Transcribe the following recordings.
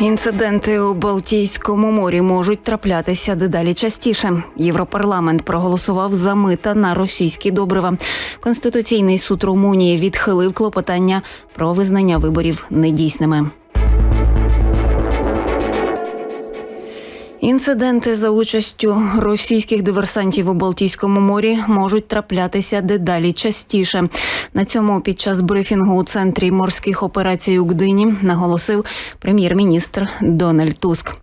Інциденти у Балтійському морі можуть траплятися дедалі частіше. Європарламент проголосував за мита на російські добрива. Конституційний суд Румунії відхилив клопотання про визнання виборів недійсними. Інциденти за участю російських диверсантів у Балтійському морі можуть траплятися дедалі частіше. На цьому під час брифінгу у центрі морських операцій у Гдині наголосив прем'єр-міністр Дональд Туск.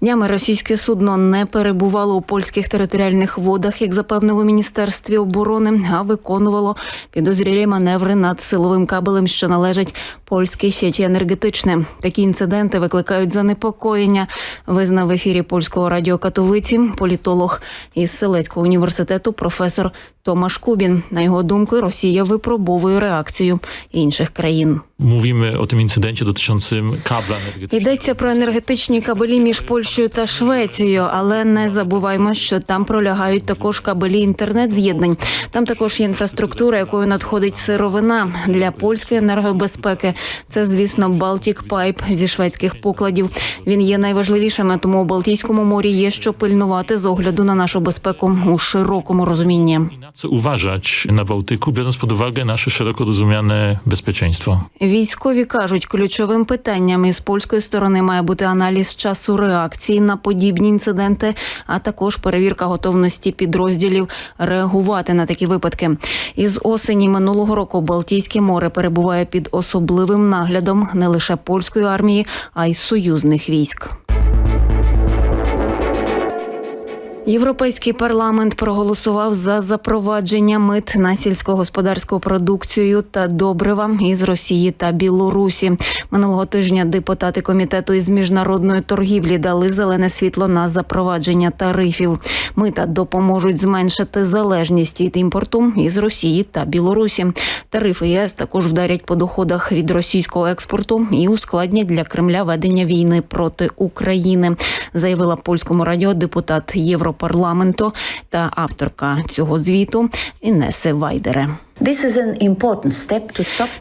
Днями російське судно не перебувало у польських територіальних водах, як запевнили у міністерстві оборони, а виконувало підозрілі маневри над силовим кабелем, що належить польській сіті енергетичне. Такі інциденти викликають занепокоєння. Визнав в ефірі польського радіо Катовиці політолог із Селецького університету професор Томаш Кубін. На його думку, Росія випробовує реакцію інших країн. Mówimy o tym incydencie dotyczącym kabla energetycznego. Йдеться про енергетичні кабелі між Польщею та Швецією, але не забуваймо, що там пролягають також кабелі інтернет-з'єднань. Там також є інфраструктура, якою надходить сировина для польської енергобезпеки. Це, звісно, Балтік Пайп зі шведських покладів. Він є найважливішим, тому у Балтійському морі є що пильнувати з огляду на нашу безпеку у широкому розумінні. Co uważać na Bałtyku, biorąc pod uwagę nasze szeroko rozumiane bezpieczeństwo. Військові кажуть, ключовим питанням із польської сторони має бути аналіз часу реакції на подібні інциденти, а також перевірка готовності підрозділів реагувати на такі випадки. Із осені минулого року Балтійське море перебуває під особливим наглядом не лише польської армії, а й союзних військ. Європейський парламент проголосував за запровадження мит на сільськогосподарську продукцію та добрива із Росії та Білорусі. Минулого тижня депутати комітету із міжнародної торгівлі дали зелене світло на запровадження тарифів. Мита допоможуть зменшити залежність від імпорту із Росії та Білорусі. Тарифи ЄС також вдарять по доходах від російського експорту і ускладнять для Кремля ведення війни проти України, заявила польському радіо депутат Європарламенту та авторка цього звіту Інесе Вайдере.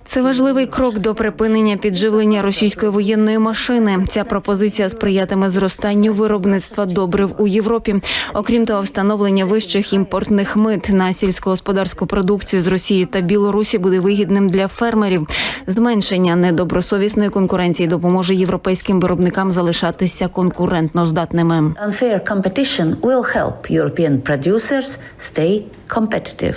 Це важливий крок до припинення підживлення російської воєнної машини. Ця пропозиція сприятиме зростанню виробництва добрив у Європі. Окрім того, встановлення вищих імпортних мит на сільськогосподарську продукцію з Росії та Білорусі буде вигідним для фермерів. Зменшення недобросовісної конкуренції допоможе європейським виробникам залишатися конкурентно здатними. unfair competition will help European producers stay competitive.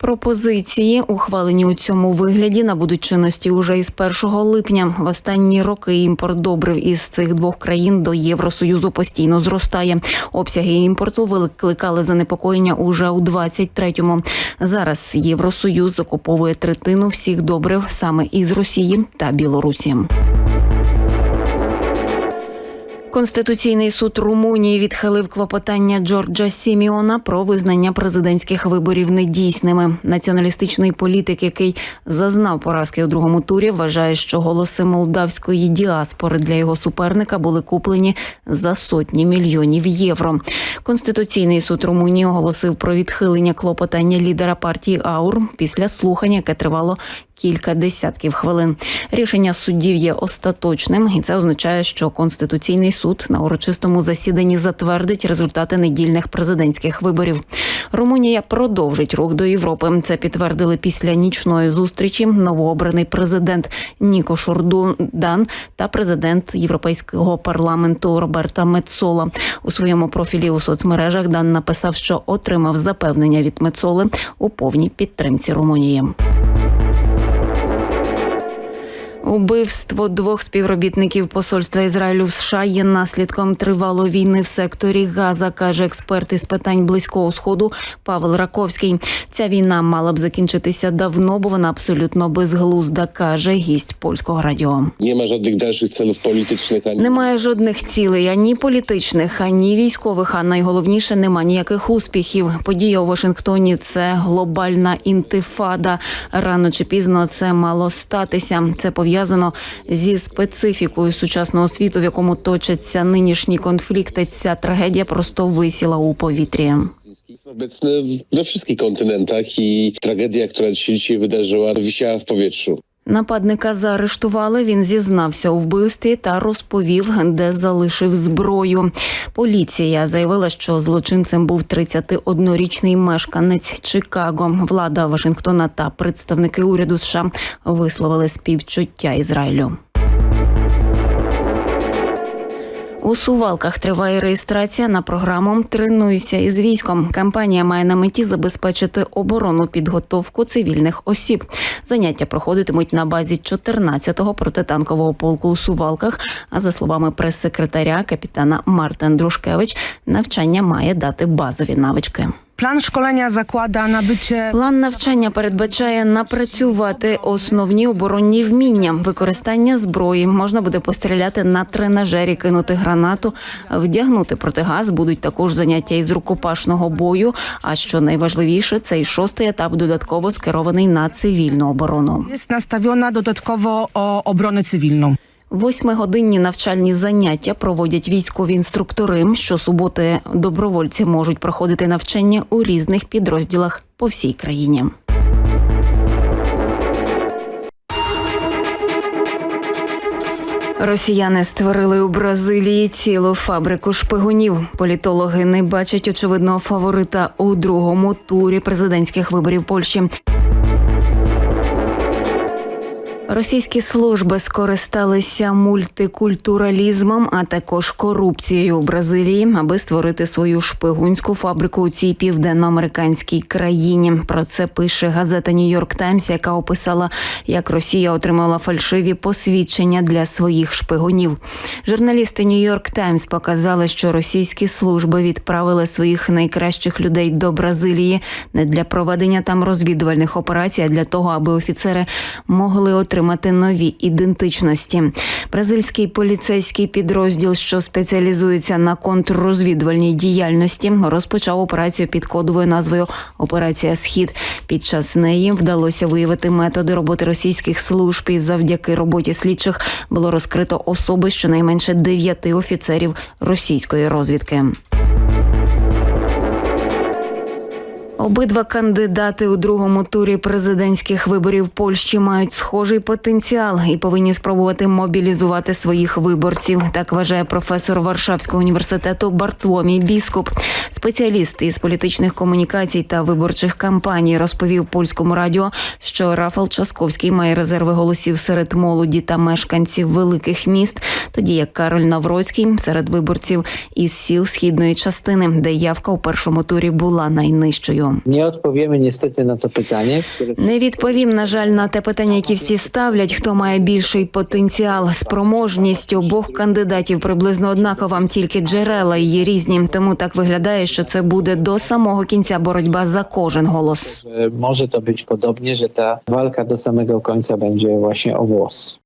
Пропозиції, ухвалені у цьому вигляді, набудуть чинності уже із 1 липня. В останні роки імпорт добрив із цих двох країн до Євросоюзу постійно зростає. Обсяги імпорту викликали занепокоєння уже у 23-му. Зараз Євросоюз закуповує третину всіх добрив саме із Росії та Білорусі. Конституційний суд Румунії відхилив клопотання Джорджа Сіміона про визнання президентських виборів недійсними. Націоналістичний політик, який зазнав поразки у другому турі, вважає, що голоси молдавської діаспори для його суперника були куплені за сотні мільйонів євро. Конституційний суд Румунії оголосив про відхилення клопотання лідера партії Аур після слухання, яке тривало кілька десятків хвилин. Рішення суддів є остаточним, і це означає, що конституційний суд на урочистому засіданні затвердить результати недільних президентських виборів. Румунія продовжить рух до Європи. Це підтвердили після нічної зустрічі новообраний президент Ніко Шурдан та президент Європейського парламенту Роберта Мецола. У своєму профілі у соцмережах Дан написав, що отримав запевнення від Мецоли у повній підтримці Румунії. Убивство двох співробітників посольства Ізраїлю в США є наслідком тривалої війни в секторі Газа, каже експерт із питань близького сходу Павел Раковський. Ця війна мала б закінчитися давно, бо вона абсолютно безглузда, каже гість польського радіо. Ma żadnych dalszych celów politycznych ani Немає жодних цілей ані політичних, ані військових. А найголовніше нема ніяких успіхів. Подія у Вашингтоні це глобальна інтифада. Рано чи пізно це мало статися. Це пов'язано зі специфікою сучасного світу, в якому точаться нинішні конфлікти. Ця трагедія просто висіла у повітрі. jest obecny we wszystkich kontynentach i tragedia, która się dzisiaj wydarzyła, wisiała w powietrzu. Нападника заарештували. Він зізнався у вбивстві та розповів, де залишив зброю. Поліція заявила, що злочинцем був 31-річний мешканець Чикаго. Влада Вашингтона та представники уряду США висловили співчуття Ізраїлю. У Сувалках триває реєстрація на програму Тренуйся із військом. Кампанія має на меті забезпечити оборону підготовку цивільних осіб. Заняття проходитимуть на базі 14-го протитанкового полку у Сувалках. А за словами прес-секретаря капітана Мартин Друшкевич, навчання має дати базові навички. Plan szkolenia zakłada nabycie План навчання передбачає напрацювати основні оборонні вміння, використання зброї. Можна буде постріляти на тренажері, кинути гранату, вдягнути протигаз. Будуть також заняття із рукопашного бою. А що найважливіше, цей шостий етап додатково скерований на цивільну оборону. nastawiona dodatkowo o obronę cywilną. Восьмигодинні навчальні заняття проводять військові інструктори. Щосуботи добровольці можуть проходити навчання у різних підрозділах по всій країні. Росіяни створили у Бразилії цілу фабрику шпигунів. Політологи не бачать очевидного фаворита у другому турі президентських виборів Польщі. Російські служби скористалися мультикультуралізмом, а також корупцією у Бразилії, аби створити свою шпигунську фабрику у цій південноамериканській країні. Про це пише газета Нью-Йорк Таймс, яка описала, як Росія отримала фальшиві посвідчення для своїх шпигунів. Журналісти Нью-Йорк Таймс показали, що російські служби відправили своїх найкращих людей до Бразилії не для проведення там розвідувальних операцій, а для того, аби офіцери могли отримати нові ідентичності. Бразильський поліцейський підрозділ, що спеціалізується на контррозвідувальній діяльності, розпочав операцію під кодовою назвою Операція Схід. Під час неї вдалося виявити методи роботи російських служб і завдяки роботі слідчих було розкрито особи щонайменше дев'яти офіцерів російської розвідки. Обидва кандидати у другому турі президентських виборів Польщі мають схожий потенціал і повинні спробувати мобілізувати своїх виборців. Так вважає професор Варшавського університету Бартвомій Біскуп. Спеціаліст із політичних комунікацій та виборчих кампаній розповів польському радіо, що Рафал Часковський має резерви голосів серед молоді та мешканців великих міст, тоді як Кароль Навроцький серед виборців із сіл східної частини, де явка у першому турі була найнижчою. Nie odpowiemy niestety na to pytanie, które Не відповім, на жаль, на те питання, які всі ставлять, хто має більший потенціал. Спроможність обох кандидатів приблизно однакова, тільки джерела є різні. Тому так виглядає, що це буде до самого кінця боротьба за кожен голос. może to być podobnie, że ta walka do samego końca będzie właśnie o głos.